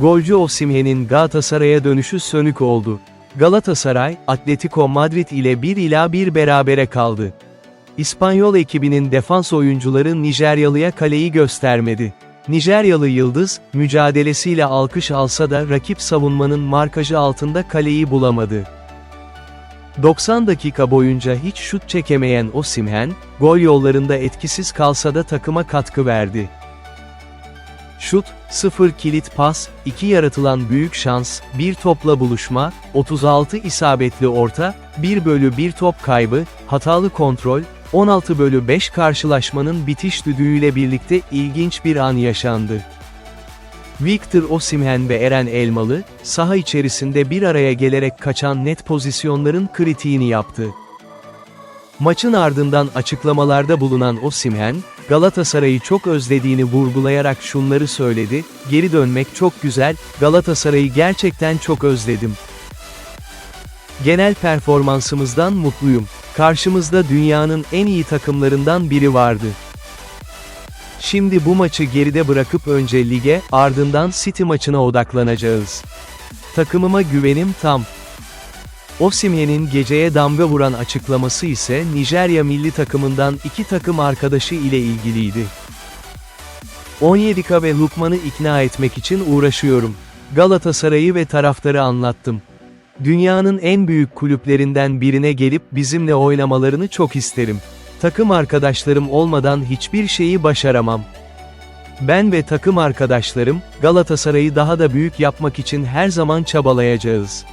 Golcü Osimhen'in Galatasaray'a dönüşü sönük oldu. Galatasaray, Atletico Madrid ile 1 ila 1 berabere kaldı. İspanyol ekibinin defans oyuncuları Nijeryalı'ya kaleyi göstermedi. Nijeryalı Yıldız, mücadelesiyle alkış alsa da rakip savunmanın markajı altında kaleyi bulamadı. 90 dakika boyunca hiç şut çekemeyen Osimhen, gol yollarında etkisiz kalsa da takıma katkı verdi. Şut, 0 kilit pas, 2 yaratılan büyük şans, 1 topla buluşma, 36 isabetli orta, 1 bölü 1 top kaybı, hatalı kontrol, 16 bölü 5 karşılaşmanın bitiş düdüğüyle birlikte ilginç bir an yaşandı. Victor Osimhen ve Eren Elmalı, saha içerisinde bir araya gelerek kaçan net pozisyonların kritiğini yaptı. Maçın ardından açıklamalarda bulunan Osimhen, Galatasaray'ı çok özlediğini vurgulayarak şunları söyledi, geri dönmek çok güzel, Galatasaray'ı gerçekten çok özledim. Genel performansımızdan mutluyum. Karşımızda dünyanın en iyi takımlarından biri vardı. Şimdi bu maçı geride bırakıp önce lige, ardından City maçına odaklanacağız. Takımıma güvenim tam. Osimhen'in geceye damga vuran açıklaması ise Nijerya milli takımından iki takım arkadaşı ile ilgiliydi. 17K ve Lukman'ı ikna etmek için uğraşıyorum. Galatasaray'ı ve taraftarı anlattım. Dünyanın en büyük kulüplerinden birine gelip bizimle oynamalarını çok isterim. Takım arkadaşlarım olmadan hiçbir şeyi başaramam. Ben ve takım arkadaşlarım, Galatasaray'ı daha da büyük yapmak için her zaman çabalayacağız.